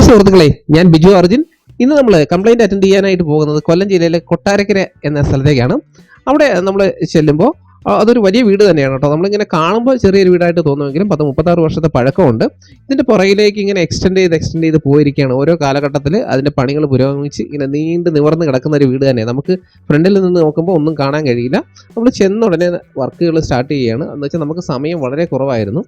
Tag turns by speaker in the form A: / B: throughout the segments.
A: Hi സുഹൃത്തുക്കളെ ഞാൻ ബിജു അർജുൻ. ഇന്ന് നമ്മൾ കംപ്ലൈന്റ് അറ്റൻഡ് ചെയ്യാനായിട്ട് പോകുന്നത് കൊല്ലം ജില്ലയിലെ കൊട്ടാരക്കര എന്ന സ്ഥലത്തേക്കാണ്. അവിടെ നമ്മൾ ചെല്ലുമ്പോൾ അതൊരു വലിയ വീട് തന്നെയാണ് കേട്ടോ. നമ്മളിങ്ങനെ കാണുമ്പോൾ ചെറിയൊരു വീടായിട്ട് തോന്നുമെങ്കിലും പത്ത് മുപ്പത്താറ് വർഷത്തെ പഴക്കമുണ്ട്. ഇതിന്റെ പുറകിലേക്ക് ഇങ്ങനെ എക്സ്റ്റെൻഡ് ചെയ്ത് എക്സ്റ്റെൻഡ് ചെയ്ത് പോയിരിക്കുകയാണ്. ഓരോ കാലഘട്ടത്തിൽ അതിന്റെ പണികൾ പുരോഗമിച്ച് ഇങ്ങനെ നീണ്ട് നിവർന്ന് കിടക്കുന്ന ഒരു വീട് തന്നെ നമുക്ക് ഫ്രണ്ടിൽ നിന്ന് നോക്കുമ്പോൾ ഒന്നും കാണാൻ കഴിയില്ല. നമ്മൾ ചെന്ന ഉടനെ വർക്കുകൾ സ്റ്റാർട്ട് ചെയ്യുകയാണ്. എന്ന് വെച്ചാൽ നമുക്ക് സമയം വളരെ കുറവായിരുന്നു.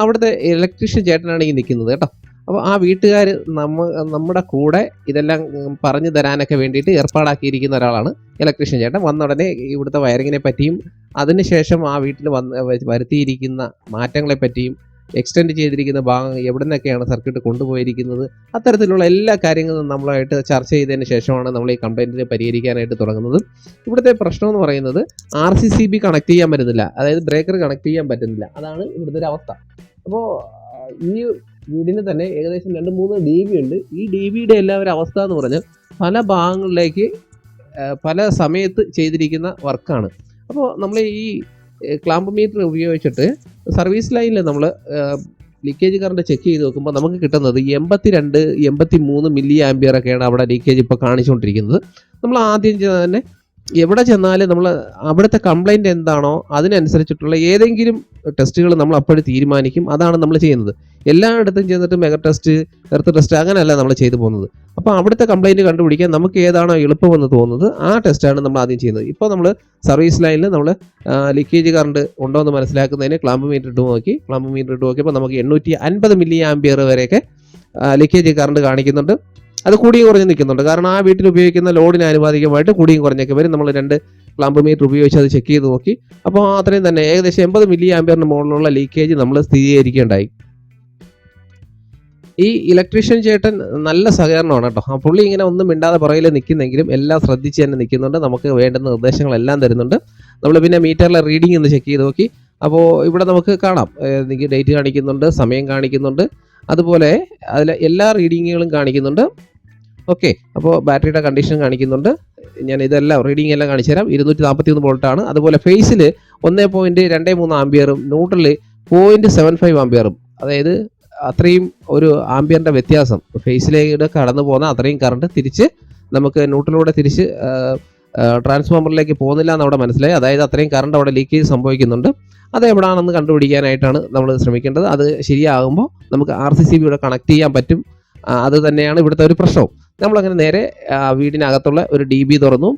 A: അവിടുത്തെ ഇലക്ട്രീഷ്യൻ ചേട്ടനാണ് ഈ നിൽക്കുന്നത് കേട്ടോ. അപ്പോൾ ആ വീട്ടുകാർ നമ്മ നമ്മുടെ കൂടെ ഇതെല്ലാം പറഞ്ഞു തരാനൊക്കെ വേണ്ടിയിട്ട് ഏർപ്പാടാക്കിയിരിക്കുന്ന ഒരാളാണ് ഇലക്ട്രീഷ്യൻ ചേട്ടൻ. വന്ന ഉടനെ ഇവിടുത്തെ വയറിങ്ങിനെ പറ്റിയും അതിനുശേഷം ആ വീട്ടിൽ വന്ന് വരുത്തിയിരിക്കുന്ന മാറ്റങ്ങളെ പറ്റിയും എക്സ്റ്റെൻഡ് ചെയ്തിരിക്കുന്ന ഭാഗം എവിടെ നിന്നൊക്കെയാണ് സർക്യൂട്ട് കൊണ്ടുപോയിരിക്കുന്നത് അത്തരത്തിലുള്ള എല്ലാ കാര്യങ്ങളും നമ്മളായിട്ട് ചർച്ച ചെയ്തതിന് ശേഷമാണ് നമ്മൾ ഈ കംപ്ലൈന്റിനെ പരിഹരിക്കാനായിട്ട് തുടങ്ങുന്നത്. ഇവിടുത്തെ പ്രശ്നം എന്ന് പറയുന്നത് R C C B connect ചെയ്യാൻ പറ്റുന്നില്ല. അതായത് ബ്രേക്കർ കണക്ട് ചെയ്യാൻ പറ്റുന്നില്ല. അതാണ് ഇവിടുത്തെ ഒരു അവസ്ഥ. അപ്പോൾ ഈ വീടിന് തന്നെ ഏകദേശം രണ്ട് മൂന്ന് ഡി ബി ഉണ്ട്. ഈ ഡി ബിയുടെ എല്ലാവരും അവസ്ഥ എന്ന് പറഞ്ഞാൽ പല ഭാഗങ്ങളിലേക്ക് പല സമയത്ത് ചെയ്തിരിക്കുന്ന വർക്കാണ്. അപ്പോൾ നമ്മൾ ഈ ക്ലാമ്പ് മീറ്റർ ഉപയോഗിച്ചിട്ട് സർവീസ് ലൈനിൽ നമ്മൾ ലീക്കേജ് കറണ്ട് ചെക്ക് ചെയ്ത് നോക്കുമ്പോൾ നമുക്ക് കിട്ടുന്നത് എൺപത്തി രണ്ട് എൺപത്തി മൂന്ന് മില്ലി ആംബിയർ ഒക്കെയാണ് അവിടെ ലീക്കേജ് ഇപ്പോൾ കാണിച്ചുകൊണ്ടിരിക്കുന്നത്. നമ്മൾ ആദ്യം തന്നെ എവിടെ ചെന്നാലും നമ്മൾ അവിടുത്തെ കംപ്ലൈന്റ് എന്താണോ അതിനനുസരിച്ചിട്ടുള്ള ഏതെങ്കിലും ടെസ്റ്റുകൾ നമ്മൾ അപ്പോഴും തീരുമാനിക്കും. അതാണ് നമ്മൾ ചെയ്യുന്നത്. എല്ലായിടത്തും ചെന്നിട്ട് മെഗ ടെസ്റ്റ് എർത്ത് ടെസ്റ്റ് അങ്ങനെയല്ല നമ്മൾ ചെയ്തു പോകുന്നത്. അപ്പോൾ അവിടുത്തെ കംപ്ലൈന്റ് കണ്ടുപിടിക്കാൻ നമുക്ക് ഏതാണോ എളുപ്പമെന്ന് തോന്നുന്നത് ആ ടെസ്റ്റാണ് നമ്മൾ ആദ്യം ചെയ്യുന്നത്. ഇപ്പോൾ നമ്മൾ സർവീസ് ലൈനിൽ നമ്മൾ ലീക്കേജ് കറണ്ട് ഉണ്ടോ എന്ന് മനസ്സിലാക്കുന്നതിന് ക്ലാമ്പ് മീറ്റർ ഇട്ട് നോക്കി. ക്ലാമ്പ് മീറ്റർ ഇട്ട് നോക്കിയപ്പോൾ നമുക്ക് എണ്ണൂറ്റി അൻപത് മില്ലി ആംബിയർ വരെയൊക്കെ ലീക്കേജ് കറണ്ട് കാണിക്കുന്നുണ്ട്. അത് കൂടിയും കുറഞ്ഞ് നിൽക്കുന്നുണ്ട്. കാരണം ആ വീട്ടിൽ ഉപയോഗിക്കുന്ന ലോഡിന് ആനുപാതികമായിട്ട് കൂടിയും കുറഞ്ഞൊക്കെ വരും. നമ്മൾ രണ്ട് ക്ലാമ്പ് മീറ്റർ ഉപയോഗിച്ച് അത് ചെക്ക് ചെയ്ത് നോക്കി. അപ്പോൾ അത്രയും തന്നെ ഏകദേശം എൺപത് മില്ലി ആംബിയറിന് മുകളിലുള്ള ലീക്കേജ് നമ്മൾ സ്ഥിരീകരിക്കേണ്ടായി. ഈ ഇലക്ട്രീഷ്യൻ ചേട്ടൻ നല്ല സഹകരണമാണ് കേട്ടോ. ആ പുള്ളി ഇങ്ങനെ ഒന്നും മിണ്ടാതെ പുറകിൽ നിൽക്കുന്നെങ്കിലും എല്ലാം ശ്രദ്ധിച്ച് തന്നെ നിൽക്കുന്നുണ്ട്. നമുക്ക് വേണ്ടുന്ന നിർദ്ദേശങ്ങളെല്ലാം തരുന്നുണ്ട്. നമ്മൾ പിന്നെ മീറ്ററിലെ റീഡിംഗ് ഒന്ന് ചെക്ക് ചെയ്ത് നോക്കി. അപ്പോൾ ഇവിടെ നമുക്ക് കാണാം. ഡേറ്റ് കാണിക്കുന്നുണ്ട് സമയം കാണിക്കുന്നുണ്ട്. അതുപോലെ അതിലെ എല്ലാ റീഡിങ്ങുകളും കാണിക്കുന്നുണ്ട്. ഓക്കെ അപ്പോൾ ബാറ്ററിയുടെ കണ്ടീഷൻ കാണിക്കുന്നുണ്ട്. ഞാൻ ഇതെല്ലാം റീഡിംഗ് എല്ലാം കാണിച്ചു തരാം. ഇരുന്നൂറ്റി നാൽപ്പത്തി ഒന്ന് വോൾട്ടാണ് അതുപോലെ ഫേസിൽ ഒന്ന് പോയിന്റ് രണ്ട് മൂന്ന് ആംബിയറും ന്യൂട്രലിൽ പോയിന്റ് സെവൻ ഫൈവ് ആംബിയറും അതായത് അത്രയും ഒരു ആംബിയറിന്റെ വ്യത്യാസം. ഫേസിലേക്ക് കടന്നു പോകുന്ന അത്രയും കറണ്ട് തിരിച്ച് നമുക്ക് ന്യൂട്രലിലൂടെ തിരിച്ച് ട്രാൻസ്ഫോമറിലേക്ക് പോകുന്നില്ല എന്ന് അവിടെ മനസ്സിലായി. അതായത് അത്രയും കറണ്ട് അവിടെ ലീക്കേജ് സംഭവിക്കുന്നുണ്ട്. അത് എവിടെയാണെന്ന് കണ്ടുപിടിക്കാനായിട്ടാണ് നമ്മൾ ശ്രമിക്കേണ്ടത്. അത് ശരിയാകുമ്പോൾ നമുക്ക് ആർ സി സി ബിയുടെ കണക്ട് ചെയ്യാൻ പറ്റും. അത് തന്നെയാണ് ഇവിടുത്തെ ഒരു പ്രശ്നവും. നമ്മളങ്ങനെ നേരെ വീടിനകത്തുള്ള ഒരു ഡി ബി തുറന്നു.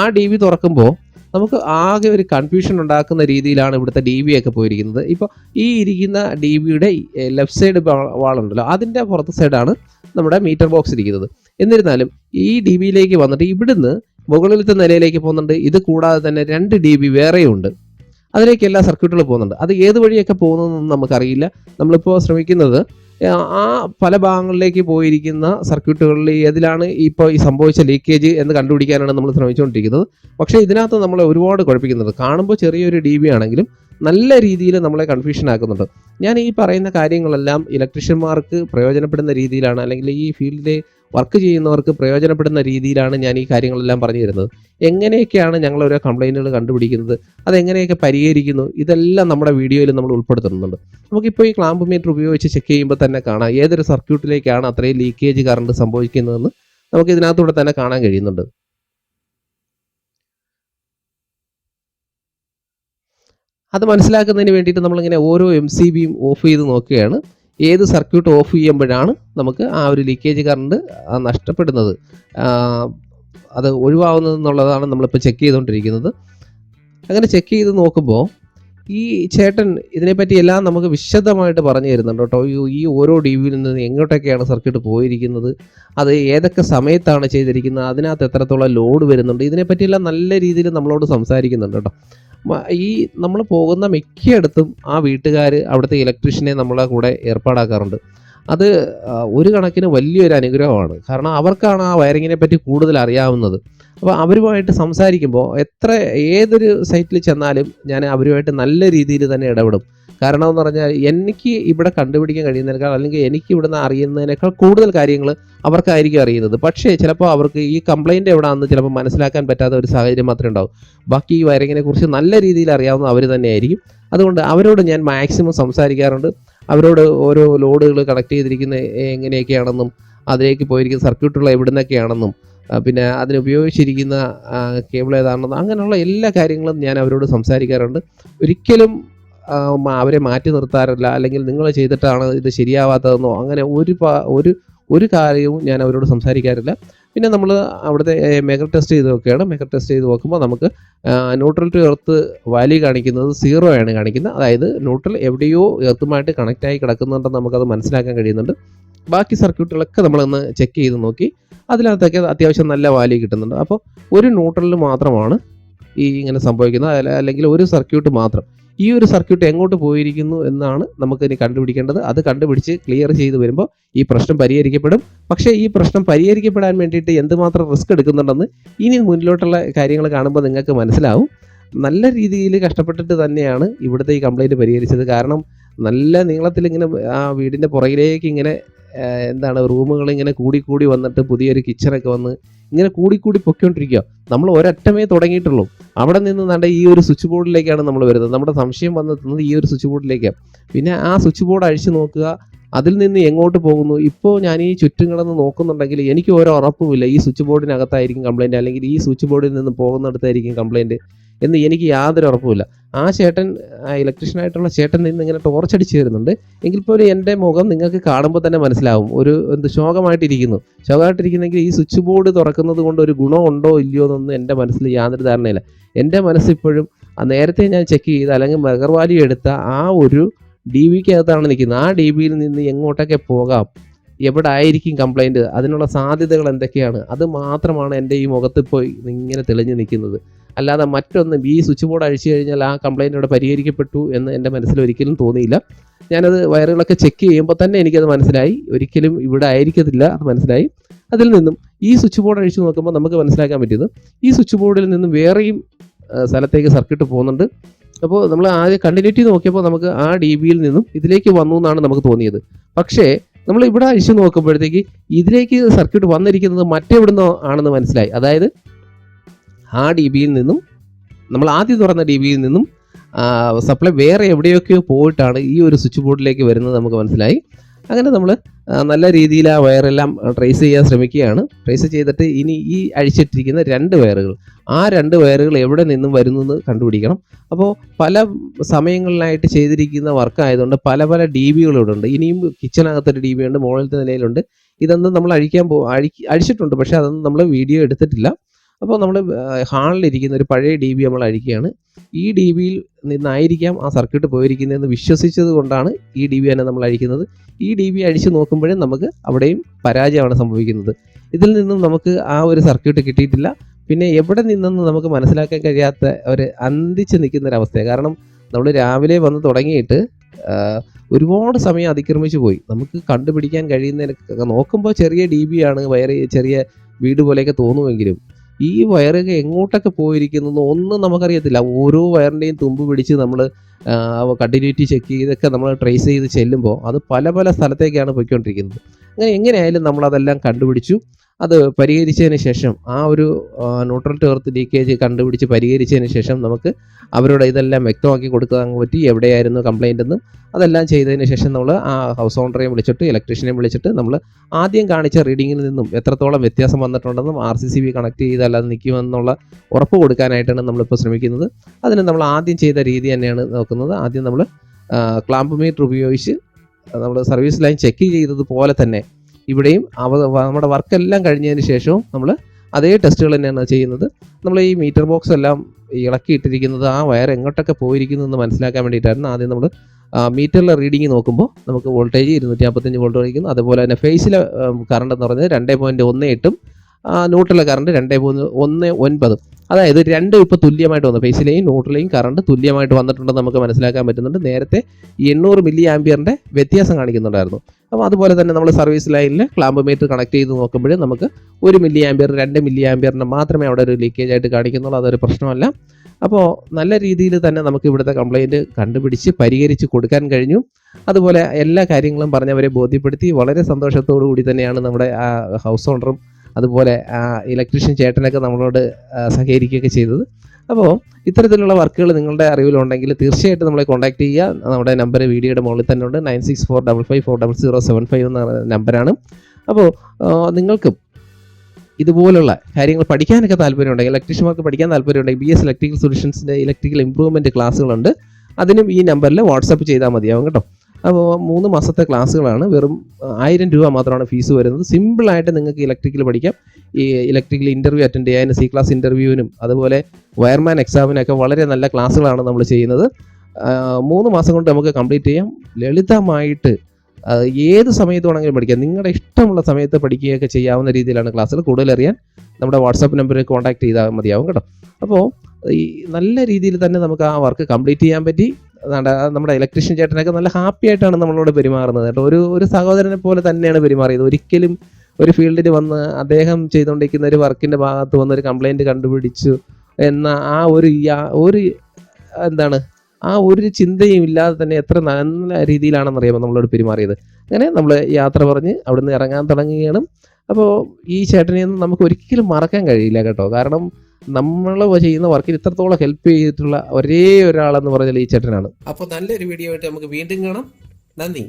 A: ആ ഡി ബി തുറക്കുമ്പോൾ നമുക്ക് ആകെ ഒരു കൺഫ്യൂഷൻ ഉണ്ടാക്കുന്ന രീതിയിലാണ് ഇവിടുത്തെ ഡി ബി ഒക്കെ പോയിരിക്കുന്നത്. ഇപ്പോൾ ഈ ഇരിക്കുന്ന ഡി ബിയുടെ ലെഫ്റ്റ് സൈഡ് വാളുണ്ടല്ലോ. അതിന്റെ പുറത്തെ സൈഡാണ് നമ്മുടെ മീറ്റർ ബോക്സ് ഇരിക്കുന്നത്. എന്നിരുന്നാലും ഈ ഡി ബിയിലേക്ക് വന്നിട്ട് ഇവിടുന്ന് മുകളിലത്തെ നിലയിലേക്ക് പോകുന്നുണ്ട്. ഇത് കൂടാതെ തന്നെ രണ്ട് ഡി ബി വേറെയുണ്ട്. അതിലേക്ക് എല്ലാ സർക്യൂട്ടുകളും പോകുന്നുണ്ട്. അത് ഏത് വഴിയൊക്കെ പോകുന്നതെന്ന് നമുക്കറിയില്ല. നമ്മളിപ്പോൾ ശ്രമിക്കുന്നത് ആ, പല ഭാഗങ്ങളിലേക്ക് പോയിരിക്കുന്ന സർക്യൂട്ടുകളിൽ ഏതിലാണ് ഇപ്പോൾ ഈ സംഭവിച്ച ലീക്കേജ് എന്ന് കണ്ടുപിടിക്കാനാണ് നമ്മൾ ശ്രമിച്ചുകൊണ്ടിരിക്കുന്നത്. പക്ഷേ ഇതിനകത്ത് നമ്മളെ ഒരുപാട് കുഴപ്പിക്കുന്നുണ്ട്. കാണുമ്പോൾ ചെറിയൊരു ഡി ബി ആണെങ്കിലും നല്ല രീതിയിൽ നമ്മളെ കൺഫ്യൂഷൻ ആക്കുന്നുണ്ട്. ഞാൻ ഈ പറയുന്ന കാര്യങ്ങളെല്ലാം ഇലക്ട്രീഷ്യന്മാർക്ക് പ്രയോജനപ്പെടുന്ന രീതിയിലാണ് അല്ലെങ്കിൽ ഈ ഫീൽഡിലെ വർക്ക് ചെയ്യുന്നവർക്ക് പ്രയോജനപ്പെടുന്ന രീതിയിലാണ് ഞാൻ ഈ കാര്യങ്ങളെല്ലാം പറഞ്ഞു തരുന്നത്. എങ്ങനെയൊക്കെയാണ് ഞങ്ങൾ ഓരോ കംപ്ലൈന്റുകൾ കണ്ടുപിടിക്കുന്നത് അതെങ്ങനെയൊക്കെ പരിഹരിക്കുന്നു ഇതെല്ലാം നമ്മുടെ വീഡിയോയിൽ നമ്മൾ ഉൾപ്പെടുത്തുന്നുണ്ട്. നമുക്കിപ്പോൾ ഈ ക്ലാമ്പ് മീറ്റർ ഉപയോഗിച്ച് ചെക്ക് ചെയ്യുമ്പോൾ തന്നെ കാണാം ഏതൊരു സർക്യൂട്ടിലേക്കാണ് അത്രയും ലീക്കേജ് കറണ്ട് സംഭവിക്കുന്നതെന്ന് നമുക്ക് ഇതിനകത്തൂടെ തന്നെ കാണാൻ കഴിയുന്നുണ്ട്. അത് മനസ്സിലാക്കുന്നതിന് വേണ്ടിയിട്ട് നമ്മളിങ്ങനെ ഓരോ എം സി ബിയും ഓഫ് ചെയ്ത് നോക്കുകയാണ്. ഏത് സർക്യൂട്ട് ഓഫ് ചെയ്യുമ്പോഴാണ് നമുക്ക് ആ ഒരു ലീക്കേജ് കറണ്ട് നഷ്ടപ്പെടുന്നത്? അത് ഒഴിവാകുന്നത് എന്നുള്ളതാണ് നമ്മളിപ്പോൾ ചെക്ക് ചെയ്തുകൊണ്ടിരിക്കുന്നത്. അങ്ങനെ ചെക്ക് ചെയ്ത് നോക്കുമ്പോൾ ഈ ചേട്ടൻ ഇതിനെപ്പറ്റി എല്ലാം നമുക്ക് വിശദമായിട്ട് പറഞ്ഞു തരുന്നുണ്ട് കേട്ടോ. ഈ ഓരോ ഡി വിയിൽ നിന്ന് എങ്ങോട്ടൊക്കെയാണ് സർക്യൂട്ട് പോയിരിക്കുന്നത്? അത് ഏതൊക്കെ സമയത്താണ് ചെയ്തിരിക്കുന്നത്? അതിനകത്ത് എത്രത്തോളം ലോഡ് വരുന്നുണ്ട്? ഇതിനെപ്പറ്റിയെല്ലാം നല്ല രീതിയിൽ നമ്മളോട് സംസാരിക്കുന്നുണ്ട് കേട്ടോ. ഈ നമ്മൾ പോകുന്ന മിക്കയിടത്തും ആ വീട്ടുകാർ അവിടുത്തെ ഇലക്ട്രീഷ്യനെ നമ്മളെ കൂടെ ഏർപ്പാടാക്കാറുണ്ട്. അത് ഒരു കണക്കിന് വലിയൊരു അനുഗ്രഹമാണ്. കാരണം അവർക്കാണ് ആ വയറിങ്ങിനെ പറ്റി കൂടുതൽ അറിയാവുന്നത്. അപ്പോൾ അവരുമായിട്ട് സംസാരിക്കുമ്പോൾ എത്ര ഏതൊരു സൈറ്റിൽ ചെന്നാലും ഞാൻ അവരുമായിട്ട് നല്ല രീതിയിൽ തന്നെ ഇടപെടും. കാരണം എന്ന് പറഞ്ഞാൽ എനിക്ക് ഇവിടെ കണ്ടുപിടിക്കാൻ കഴിയുന്നതിനേക്കാൾ അല്ലെങ്കിൽ എനിക്ക് ഇവിടുന്ന് അറിയുന്നതിനേക്കാൾ കൂടുതൽ കാര്യങ്ങൾ അവർക്കായിരിക്കും അറിയുന്നത്. പക്ഷേ ചിലപ്പോൾ അവർക്ക് ഈ കംപ്ലൈന്റ് എവിടെയാണെന്ന് ചിലപ്പോൾ മനസ്സിലാക്കാൻ പറ്റാത്ത ഒരു സാഹചര്യം മാത്രമേ ഉണ്ടാവും. ബാക്കി ഈ വയറിങ്ങിനെ കുറിച്ച് നല്ല രീതിയിൽ അറിയാവുന്ന അവർ തന്നെയായിരിക്കും. അതുകൊണ്ട് അവരോട് ഞാൻ മാക്സിമം സംസാരിക്കാറുണ്ട്. അവരോട് ഓരോ ലോഡുകൾ കളക്ട് ചെയ്തിരിക്കുന്ന എങ്ങനെയൊക്കെയാണെന്നും അതിലേക്ക് പോയിരിക്കുന്ന സർക്യൂട്ടുകൾ എവിടെ നിന്നൊക്കെയാണെന്നും പിന്നെ അതിനുപയോഗിച്ചിരിക്കുന്ന കേബിൾ ഏതാണെന്നും അങ്ങനെയുള്ള എല്ലാ കാര്യങ്ങളും ഞാൻ അവരോട് സംസാരിക്കാറുണ്ട്. ഒരിക്കലും അവരെ മാറ്റി നിർത്താറില്ല. അല്ലെങ്കിൽ നിങ്ങൾ ചെയ്തിട്ടാണ് ഇത് ശരിയാവാത്തതെന്നോ അങ്ങനെ ഒരു ഒരു ഒരു കാര്യവും ഞാൻ അവരോട് സംസാരിക്കാറില്ല. പിന്നെ നമ്മൾ അവിടുത്തെ മെഗർ ടെസ്റ്റ് ചെയ്ത് നോക്കുകയാണ് മെഗർ ടെസ്റ്റ് ചെയ്ത് നോക്കുമ്പോൾ നമുക്ക് ന്യൂട്രൽ ടു എർത്ത് വാല്യൂ കാണിക്കുന്നത് സീറോ ആണ് കാണിക്കുന്നത്. അതായത് ന്യൂട്രൽ എവിടെയോ എർത്തുമായിട്ട് കണക്റ്റായി കിടക്കുന്നുണ്ടെന്ന് നമുക്കത് മനസ്സിലാക്കാൻ കഴിയുന്നുണ്ട്. ബാക്കി സർക്യൂട്ടുകളൊക്കെ നമ്മളൊന്ന് ചെക്ക് ചെയ്ത് നോക്കി അതിനകത്തൊക്കെ അത്യാവശ്യം നല്ല വാല്യൂ കിട്ടുന്നുണ്ട്. അപ്പോൾ ഒരു ന്യൂട്രലിൽ മാത്രമാണ് ഈ ഇങ്ങനെ സംഭവിക്കുന്നത്. അല്ല- അല്ലെങ്കിൽ ഒരു സർക്യൂട്ട് മാത്രം. ഈ ഒരു സർക്യൂട്ട് എങ്ങോട്ട് പോയിരിക്കുന്നു എന്നാണ് നമുക്ക് ഇനി കണ്ടുപിടിക്കേണ്ടത്. അത് കണ്ടുപിടിച്ച് ക്ലിയർ ചെയ്ത് വരുമ്പോൾ ഈ പ്രശ്നം പരിഹരിക്കപ്പെടും. പക്ഷേ ഈ പ്രശ്നം പരിഹരിക്കപ്പെടാൻ വേണ്ടിയിട്ട് എന്തുമാത്രം റിസ്ക് എടുക്കുന്നുണ്ടെന്ന് ഇനി മുന്നിലോട്ടുള്ള കാര്യങ്ങൾ കാണുമ്പോൾ നിങ്ങൾക്ക് മനസ്സിലാവും. നല്ല രീതിയിൽ കഷ്ടപ്പെട്ടിട്ട് തന്നെയാണ് ഇവിടുത്തെ ഈ കംപ്ലൈന്റ് പരിഹരിച്ചത്. കാരണം നല്ല നീളത്തിൽ ഇങ്ങനെ ആ വീടിന്റെ പുറകിലേക്ക് ഇങ്ങനെ എന്താണ് റൂമുകൾ ഇങ്ങനെ കൂടി കൂടി വന്നിട്ട് പുതിയൊരു കിച്ചണൊക്കെ വന്ന് ഇങ്ങനെ കൂടി കൂടി നമ്മൾ ഒരറ്റമേ തുടങ്ങിയിട്ടുള്ളൂ. അവിടെ നിന്ന് നല്ല ഈ ഒരു സ്വിച്ച് ബോർഡിലേക്കാണ് നമ്മൾ വരുന്നത്. നമ്മുടെ സംശയം വന്നെത്തുന്നത് ഈ ഒരു സ്വിച്ച് ബോർഡിലേക്കാണ് പിന്നെ ആ സ്വിച്ച് ബോർഡ് അഴിച്ചു നോക്കുക. അതിൽ നിന്ന് എങ്ങോട്ട് പോകുന്നു? ഇപ്പോൾ ഞാൻ ഈ ചുറ്റും കിടന്ന് നോക്കുന്നുണ്ടെങ്കിൽ എനിക്ക് ഓരോ ഉറപ്പുമില്ല. ഈ സ്വിച്ച് ബോർഡിനകത്തായിരിക്കും കംപ്ലൈന്റ് അല്ലെങ്കിൽ ഈ സ്വിച്ച് ബോർഡിൽ നിന്ന് പോകുന്നിടത്തായിരിക്കും കംപ്ലൈന്റ് എന്ന് എനിക്ക് യാതൊരു ഉറപ്പുമില്ല. ആ ചേട്ടൻ ഇലക്ട്രീഷ്യൻ ആയിട്ടുള്ള ചേട്ടൻ നിന്ന് ഇങ്ങനെ ടോർച്ചടിച്ച് തരുന്നുണ്ട് എങ്കിൽ പോലും എന്റെ മുഖം നിങ്ങൾക്ക് കാണുമ്പോൾ തന്നെ മനസ്സിലാവും. ഒരു എന്ത് ശോകമായിട്ടിരിക്കുന്നു. ശോകമായിട്ടിരിക്കുന്നെങ്കിൽ ഈ സ്വിച്ച് ബോർഡ് തുറക്കുന്നത് കൊണ്ട് ഒരു ഗുണമുണ്ടോ ഇല്ലയോ എന്നൊന്നും എന്റെ മനസ്സിൽ യാതൊരു ധാരണയില്ല. എന്റെ മനസ്സിപ്പോഴും ആ നേരത്തെ ഞാൻ ചെക്ക് ചെയ്ത അല്ലെങ്കിൽ മെഗർവാലി എടുത്ത ആ ഒരു ഡി വിക്കകത്താണ് നിൽക്കുന്നത്. ആ ഡി ബിയിൽ നിന്ന് എങ്ങോട്ടൊക്കെ പോകാം? എവിടെ ആയിരിക്കും കംപ്ലൈന്റ് അതിനുള്ള സാധ്യതകൾ എന്തൊക്കെയാണ്? അത് മാത്രമാണ് എന്റെ ഈ മുഖത്ത് പോയി ഇങ്ങനെ തെളിഞ്ഞു നിൽക്കുന്നത്. അല്ലാതെ മറ്റൊന്നും ഈ സ്വിച്ച് ബോർഡ് അഴിച്ചു കഴിഞ്ഞാൽ ആ കംപ്ലൈന്റ് അവിടെ പരിഹരിക്കപ്പെട്ടു എന്ന് എന്റെ മനസ്സിൽ ഒരിക്കലും തോന്നിയില്ല. ഞാനത് വയറുകളൊക്കെ ചെക്ക് ചെയ്യുമ്പോൾ തന്നെ എനിക്കത് മനസ്സിലായി. ഒരിക്കലും ഇവിടെ ആയിരിക്കത്തില്ല അത് മനസ്സിലായി. അതിൽ നിന്നും ഈ സ്വിച്ച് ബോർഡ് അഴിച്ചു നോക്കുമ്പോൾ നമുക്ക് മനസ്സിലാക്കാൻ പറ്റിയത് ഈ സ്വിച്ച് ബോർഡിൽ നിന്നും വേറെയും സ്ഥലത്തേക്ക് സർക്യൂട്ട് പോകുന്നുണ്ട്. അപ്പോൾ നമ്മൾ ആദ്യം കണ്ടിന്യൂറ്റി നോക്കിയപ്പോൾ നമുക്ക് ആ ഡി ബിയിൽ നിന്നും ഇതിലേക്ക് വന്നു എന്നാണ് നമുക്ക് തോന്നിയത്. പക്ഷേ നമ്മൾ ഇവിടെ അഴിച്ചു നോക്കുമ്പോഴത്തേക്ക് ഇതിലേക്ക് സർക്യൂട്ട് വന്നിരിക്കുന്നത് മറ്റെവിടുന്നോ ആണെന്ന് മനസ്സിലായി. അതായത് ആ ഡി ബിയിൽ നിന്നും നമ്മൾ ആദ്യം തുറന്ന ഡി ബിയിൽ നിന്നും സപ്ലൈ വേറെ എവിടെയൊക്കെയോ പോയിട്ടാണ് ഈ ഒരു സ്വിച്ച് ബോർഡിലേക്ക് വരുന്നത് നമുക്ക് മനസ്സിലായി. അങ്ങനെ നമ്മൾ നല്ല രീതിയിൽ ആ വയറെല്ലാം ട്രേസ് ചെയ്യാൻ ശ്രമിക്കുകയാണ്. ട്രേസ് ചെയ്തിട്ട് ഇനി ഈ അഴിച്ചിട്ടിരിക്കുന്ന രണ്ട് വയറുകൾ ആ രണ്ട് വയറുകൾ എവിടെ നിന്നും വരുന്നു എന്ന് കണ്ടുപിടിക്കണം. അപ്പോൾ പല സമയങ്ങളിലായിട്ട് ചെയ്തിരിക്കുന്ന വർക്ക് ആയതുകൊണ്ട് പല പല ഡി ഉണ്ട്. ഇനിയും കിച്ചണകത്തൊരു ഡി ബി ഉണ്ട് മുകളിലത്തെ നിലയിലുണ്ട്. ഇതൊന്നും നമ്മൾ അഴിക്കാൻ പോ അഴി അഴിച്ചിട്ടുണ്ട്. പക്ഷേ അതൊന്നും നമ്മൾ വീഡിയോ എടുത്തിട്ടില്ല. അപ്പോൾ നമ്മൾ ഹാളിലിരിക്കുന്ന ഒരു പഴയ ഡി ബി നമ്മൾ അഴിക്കുകയാണ്. ഈ ഡി ബിയിൽ നിന്നായിരിക്കാം ആ സർക്യൂട്ട് പോയിരിക്കുന്നതെന്ന് വിശ്വസിച്ചത് കൊണ്ടാണ് ഈ ഡി ബി തന്നെ നമ്മൾ അഴിക്കുന്നത്. ഈ ഡി ബി അഴിച്ചു നോക്കുമ്പോഴേ നമുക്ക് അവിടെയും പരാജയമാണ് സംഭവിക്കുന്നത്. ഇതിൽ നിന്നും നമുക്ക് ആ ഒരു സർക്യൂട്ട് കിട്ടിയിട്ടില്ല. പിന്നെ എവിടെ നിന്നെന്ന് നമുക്ക് മനസ്സിലാക്കാൻ കഴിയാത്ത ഒരു അന്തിച്ച് നിൽക്കുന്ന ഒരു അവസ്ഥയാണ് കാരണം നമ്മൾ രാവിലെ വന്ന് തുടങ്ങിയിട്ട് ഒരുപാട് സമയം അതിക്രമിച്ചു പോയി. നമുക്ക് കണ്ടുപിടിക്കാൻ കഴിയുന്നതിന് നോക്കുമ്പോൾ ചെറിയ ഡി ബി ആണ് വയറ് ചെറിയ വീട് പോലെയൊക്കെ തോന്നുമെങ്കിലും ഈ വയറൊക്കെ എങ്ങോട്ടൊക്കെ പോയിരിക്കുന്നു ഒന്നും നമുക്കറിയത്തില്ല. ഓരോ വയറിന്റെയും തുമ്പ് പിടിച്ച് നമ്മൾ കണ്ടിന്യൂറ്റി ചെക്ക് ചെയ്തൊക്കെ നമ്മൾ ട്രേസ് ചെയ്ത് ചെല്ലുമ്പോൾ അത് പല പല സ്ഥലത്തേക്കാണ് പോയിക്കൊണ്ടിരിക്കുന്നത്. അങ്ങനെ എങ്ങനെയായാലും നമ്മളതെല്ലാം കണ്ടുപിടിച്ചു. അത് പരിഹരിച്ചതിന് ശേഷം ആ ഒരു ന്യൂട്രൽ ടേർത്ത് ലീക്കേജ് കണ്ടുപിടിച്ച് പരിഹരിച്ചതിന് ശേഷം നമുക്ക് അവരോട് ഇതെല്ലാം വ്യക്തമാക്കി കൊടുക്കാൻ പറ്റി. എവിടെയായിരുന്നു കംപ്ലൈന്റ് എന്നും അതെല്ലാം ചെയ്തതിന് ശേഷം നമ്മൾ ആ ഹൗസ് ഓണറെയും വിളിച്ചിട്ട് ഇലക്ട്രീഷ്യനെയും വിളിച്ചിട്ട് നമ്മൾ ആദ്യം കാണിച്ച റീഡിങ്ങിൽ നിന്നും എത്രത്തോളം വ്യത്യാസം വന്നിട്ടുണ്ടെന്നും R C C B connect ചെയ്താൽ അത് നിൽക്കുമെന്നുള്ള ഉറപ്പ് കൊടുക്കാനായിട്ടാണ് നമ്മളിപ്പോൾ ശ്രമിക്കുന്നത്. അതിന് നമ്മൾ ആദ്യം ചെയ്ത രീതി തന്നെയാണ് നോക്കുന്നത് ആദ്യം നമ്മൾ ക്ലാമ്പ് മീറ്റർ ഉപയോഗിച്ച് നമ്മൾ സർവീസ് ലൈൻ ചെക്ക് ചെയ്തതുപോലെ തന്നെ ഇവിടെയും അവ നമ്മുടെ വർക്കെല്ലാം കഴിഞ്ഞതിന് ശേഷവും നമ്മൾ അതേ ടെസ്റ്റുകൾ തന്നെയാണ് ചെയ്യുന്നത്. നമ്മൾ ഈ മീറ്റർ ബോക്സ് എല്ലാം ഇളക്കിയിട്ടിരിക്കുന്നത് ആ വയർ എങ്ങോട്ടൊക്കെ പോയിരിക്കുന്നു എന്ന് മനസ്സിലാക്കാൻ വേണ്ടിയിട്ടായിരുന്നു ആദ്യം നമ്മൾ മീറ്ററിലെ റീഡിങ് നോക്കുമ്പോൾ നമുക്ക് വോൾട്ടേജ് ഇരുന്നൂറ്റി അമ്പത്തഞ്ച് വോൾട്ട് കാണിക്കുന്നു അതുപോലെ തന്നെ ഫേസിലെ കറണ്ട് എന്ന് പറഞ്ഞത് രണ്ട് പോയിന്റ് ഒന്ന് എട്ടും ന്യൂട്രലെ കറണ്ട് രണ്ട് മൂന്ന് ഒന്ന് ഒൻപത്. അതായത് രണ്ടും ഇപ്പോൾ തുല്യമായിട്ട് വന്നു. ഫേസിലെയും ന്യൂട്രലെയും കറണ്ട് തുല്യമായിട്ട് വന്നിട്ടുണ്ടെന്ന് നമുക്ക് മനസ്സിലാക്കാൻ പറ്റുന്നുണ്ട്. നേരത്തെ എണ്ണൂറ് മില്ലി ആംബിയറിന്റെ വ്യത്യാസം കാണിക്കുന്നുണ്ടായിരുന്നു. അപ്പോൾ അതുപോലെ തന്നെ നമ്മൾ സർവീസ് ലൈനിൽ ക്ലാമ്പ് മീറ്റർ കണക്ട് ചെയ്ത് നോക്കുമ്പോൾ നമുക്ക് ഒരു മില്ലി ആംബിയർ രണ്ട് മില്ലി ആംബിയറിന് മാത്രമേ അവിടെ ഒരു ലീക്കേജ് ആയിട്ട് കാണിക്കുന്നുള്ളൂ. അതൊരു പ്രശ്നമല്ല. അപ്പോൾ നല്ല രീതിയിൽ തന്നെ നമുക്ക് ഇവിടുത്തെ കംപ്ലൈന്റ് കണ്ടുപിടിച്ച് പരിഹരിച്ച് കൊടുക്കാൻ കഴിഞ്ഞു. അതുപോലെ എല്ലാ കാര്യങ്ങളും പറഞ്ഞവരെ ബോധ്യപ്പെടുത്തി. വളരെ സന്തോഷത്തോടു കൂടി തന്നെയാണ് നമ്മുടെ ഹൗസ് ഓണറും അതുപോലെ ഇലക്ട്രീഷ്യൻ ചേട്ടനൊക്കെ നമ്മളോട് സഹകരിക്കുകയൊക്കെ ചെയ്തത്. അപ്പോൾ ഇത്തരത്തിലുള്ള വർക്കുകൾ നിങ്ങളുടെ അറിവിലുണ്ടെങ്കിൽ തീർച്ചയായിട്ടും നമ്മളെ കോൺടാക്ട് ചെയ്യുക. നമ്മുടെ നമ്പർ വീഡിയോയുടെ മുകളിൽ തന്നെ ഉണ്ട്. Nine six four double five four double zero seven five എന്ന നമ്പറാണ്. അപ്പോൾ നിങ്ങൾക്കും ഇതുപോലുള്ള കാര്യങ്ങൾ പഠിക്കാനൊക്കെ താല്പര്യമുണ്ടെങ്കിൽ ഇലക്ട്രീഷ്യന്മാർക്ക് പഠിക്കാൻ താല്പര്യമുണ്ടെങ്കിൽ ബി എസ് ഇലക്ട്രിക്കൽ സൊല്യൂഷൻസിന്റെ ഇലക്ട്രിക്കൽ ഇമ്പ്രൂവ്മെന്റ് ക്ലാസ്സുകളുണ്ട് അതിനും ഈ നമ്പറിൽ വാട്സപ്പ് ചെയ്താൽ മതിയാവും കേട്ടോ. അപ്പോൾ മൂന്ന് മാസത്തെ ക്ലാസ്സുകളാണ്. വെറും ആയിരം രൂപ മാത്രമാണ് ഫീസ് വരുന്നത്. സിമ്പിളായിട്ട് നിങ്ങൾക്ക് ഇലക്ട്രിക്കൽ പഠിക്കാം. ഈ ഇലക്ട്രിക്കൽ ഇന്റർവ്യൂ അറ്റൻഡ് ചെയ്യാനും സി ക്ലാസ് ഇന്റർവ്യൂവിനും അതുപോലെ വയർമാൻ എക്സാമിനൊക്കെ വളരെ നല്ല ക്ലാസ്സുകളാണ് നമ്മൾ ചെയ്യുന്നത്. മൂന്ന് മാസം കൊണ്ട് നമുക്ക് കംപ്ലീറ്റ് ചെയ്യാം. ലളിതമായിട്ട് ഏത് സമയത്ത് വേണമെങ്കിലും പഠിക്കാം. നിങ്ങളുടെ ഇഷ്ടമുള്ള സമയത്ത് പഠിക്കുകയൊക്കെ ചെയ്യാവുന്ന രീതിയിലാണ് ക്ലാസ്സുകൾ. കൂടുതൽ അറിയാൻ നമ്മുടെ വാട്സാപ്പ് നമ്പറിൽ കോൺടാക്ട് ചെയ്താൽ മതിയാവും കേട്ടോ. അപ്പോൾ ഈ നല്ല രീതിയിൽ തന്നെ നമുക്ക് ആ വർക്ക് കംപ്ലീറ്റ് ചെയ്യാൻ പറ്റി. നമ്മുടെ ഇലക്ട്രീഷ്യൻ ചേട്ടനൊക്കെ നല്ല ഹാപ്പി ആയിട്ടാണ് നമ്മളോട് പെരുമാറുന്നത് കേട്ടോ. ഒരു ഒരു സഹോദരനെ പോലെ തന്നെയാണ് പെരുമാറിയത്. ഒരിക്കലും ഒരു ഫീൽഡിൽ വന്ന് അദ്ദേഹം ചെയ്തുകൊണ്ടിരിക്കുന്ന ഒരു വർക്കിന്റെ ഭാഗത്ത് വന്ന് ഒരു കംപ്ലൈന്റ് കണ്ടുപിടിച്ചു എന്ന ആ ഒരു ഒരു എന്താണ് ആ ഒരു ചിന്തയും ഇല്ലാതെ തന്നെ എത്ര നല്ല രീതിയിലാണെന്ന് അറിയാമോ നമ്മളോട് പെരുമാറിയത്. അങ്ങനെ നമ്മൾ യാത്ര പറഞ്ഞ് അവിടുന്ന് ഇറങ്ങാൻ തുടങ്ങുകയാണ്. അപ്പോൾ ഈ ചേട്ടനെയൊന്നും നമുക്ക് ഒരിക്കലും മറക്കാൻ കഴിയില്ല കേട്ടോ. കാരണം നമ്മൾ ചെയ്യുന്ന വർക്കിൽ ഇത്രത്തോളം ഹെൽപ്പ് ചെയ്തിട്ടുള്ള ഒരേ ഒരാളെന്ന് പറഞ്ഞാൽ ഈ ചേട്ടനാണ്. അപ്പോൾ നല്ലൊരു വീഡിയോ ആയിട്ട് നമുക്ക് വീണ്ടും കാണാം. നന്ദി.